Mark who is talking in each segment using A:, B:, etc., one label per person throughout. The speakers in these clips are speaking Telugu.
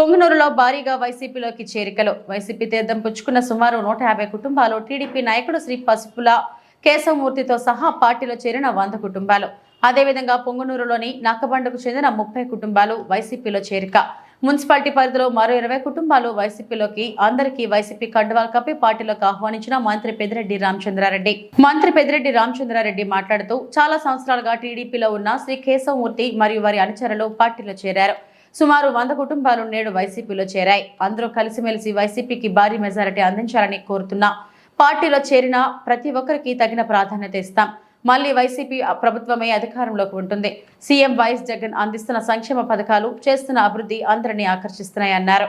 A: పొంగనూరులో భారీగా వైసీపీలోకి చేరికలు. వైసీపీ తీర్థం పుచ్చుకున్న సుమారు నూట యాభై కుటుంబాలు టీడీపీ నాయకుడు శ్రీ పసుపుల కేశవమూర్తితో సహా పార్టీలో చేరిన వంద కుటుంబాలు. అదేవిధంగా పొంగనూరులోని నక్కబండకు చెందిన ముప్పై కుటుంబాలు వైసీపీలో చేరిక. మున్సిపాలిటీ పరిధిలో మరో ఇరవై కుటుంబాలు వైసీపీలోకి అందరికీ వైసీపీ కండువాలు కప్పి పార్టీలోకి ఆహ్వానించిన మంత్రి పెద్దిరెడ్డి రామచంద్రారెడ్డి. మంత్రి పెద్దిరెడ్డి రామచంద్రారెడ్డి మాట్లాడుతూ చాలా సంవత్సరాలుగా టీడీపీలో ఉన్న శ్రీ కేశవమూర్తి మరియు వారి అనుచరులు పార్టీలో చేరారు. సుమారు వంద కుటుంబాలు నేడు వైసీపీలో చేరాయి. అందరూ కలిసిమెలిసి వైసీపీకి భారీ మెజారిటీ అందించాలని కోరుతున్నా. పార్టీలో చేరిన ప్రతి ఒక్కరికి తగిన ప్రాధాన్యత ఇస్తాం. మళ్ళీ వైసీపీ ప్రభుత్వమే అధికారంలోకి ఉంటుంది. సీఎం వైఎస్ జగన్ అందిస్తున్న సంక్షేమ పథకాలు చేస్తున్న అభివృద్ధి అందరినీ ఆకర్షిస్తున్నాయన్నారు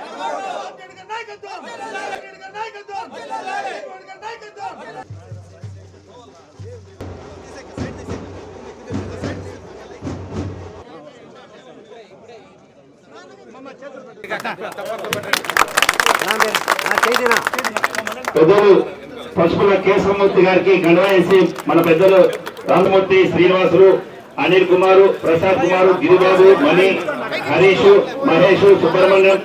B: చేసినా
C: పెద్దలు పశువుల కేశవమూర్తి గారికి గండ మన పెద్దలు రామమూర్తి శ్రీనివాసులు అనిల్ కుమారు ప్రసాద్ కుమారు గిరిబాబు మణి హరీష్ మహేష్ సుబ్రహ్మణ్యం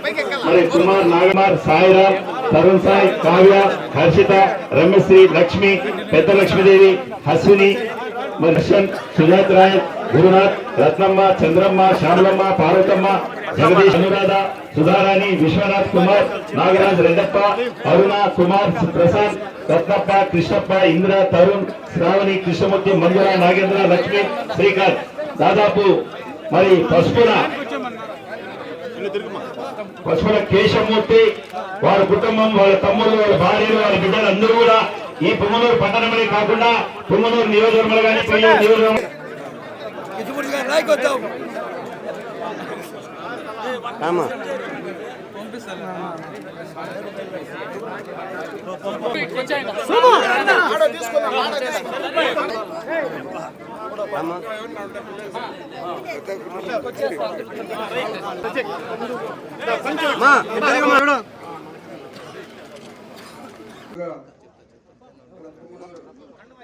C: మరి కుమార్ నాగమార్ సాయిరామ్ తరుణ్ సాయి కావ్య హర్షిత రమ్యశ్రీ లక్ష్మి పెద్ద లక్ష్మీదేవి హస్విని మరి సుజాత్ రాయ్ గురునాథ్ రత్నమ్మ చంద్రమ్మ శ్యామలమ్మ పార్వతమ్మ జగదీష్ అనురాధ సుధారాణి విశ్వనాథ్ కుమార్ నాగరాజ్ రెడ్డప్ప అరుణ కుమార్ ప్రసాద్ రత్నప్ప కృష్ణప్ప ఇంద్ర తరుణ్ శ్రావణి కృష్ణమూర్తి మంజుల నాగేంద్ర లక్ష్మి శ్రీకాంత్. దాదాపు మరి పసుపున పశువుల కేశమూర్తి వారి కుటుంబం వాళ్ళ తమ్ముళ్ళు వాళ్ళ భార్యలు వాళ్ళ బిడ్డలు అందరూ కూడా ఈ పుమ్మనూరు పట్టణమే కాకుండా పుమ్మనూరు నియోజకవర్గంలో కానీ పొయ్యూరు నియోజకవర్గం
B: రామా.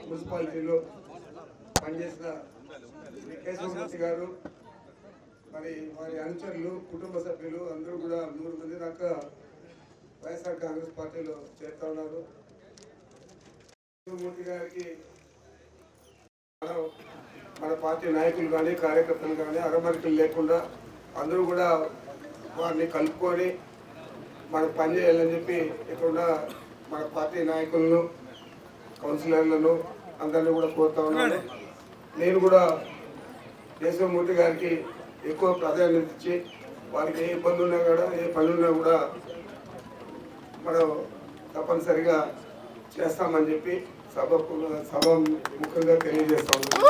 D: మున్సిపాలిటీలో పనిచేసిన కేశవమూర్తి గారు మరి వారి అనుచరులు కుటుంబ సభ్యులు అందరూ కూడా నూరు మంది దాకా వైఎస్ఆర్ కాంగ్రెస్ పార్టీలో చేరుతా ఉన్నారు. మూర్తి గారికి మన పార్టీ నాయకులు కానీ కార్యకర్తలు కానీ అరమరికలు లేకుండా అందరూ కూడా వారిని కలుపుకొని మనం పని చేయాలని చెప్పి ఇక్కడ మన పార్టీ నాయకులను కౌన్సిలర్లను అందరినీ కూడా కోరుతా ఉన్నాను. నేను కూడా దేశమూర్తి గారికి ఎక్కువ ప్రాధాన్యత ఇచ్చి వారికి ఏ ఇబ్బంది ఉన్నా కూడా ఏ పని ఉన్నా కూడా మనం తప్పనిసరిగా చేస్తామని చెప్పి sabah kuluna sabah mukadder deneyeceğiz sandım.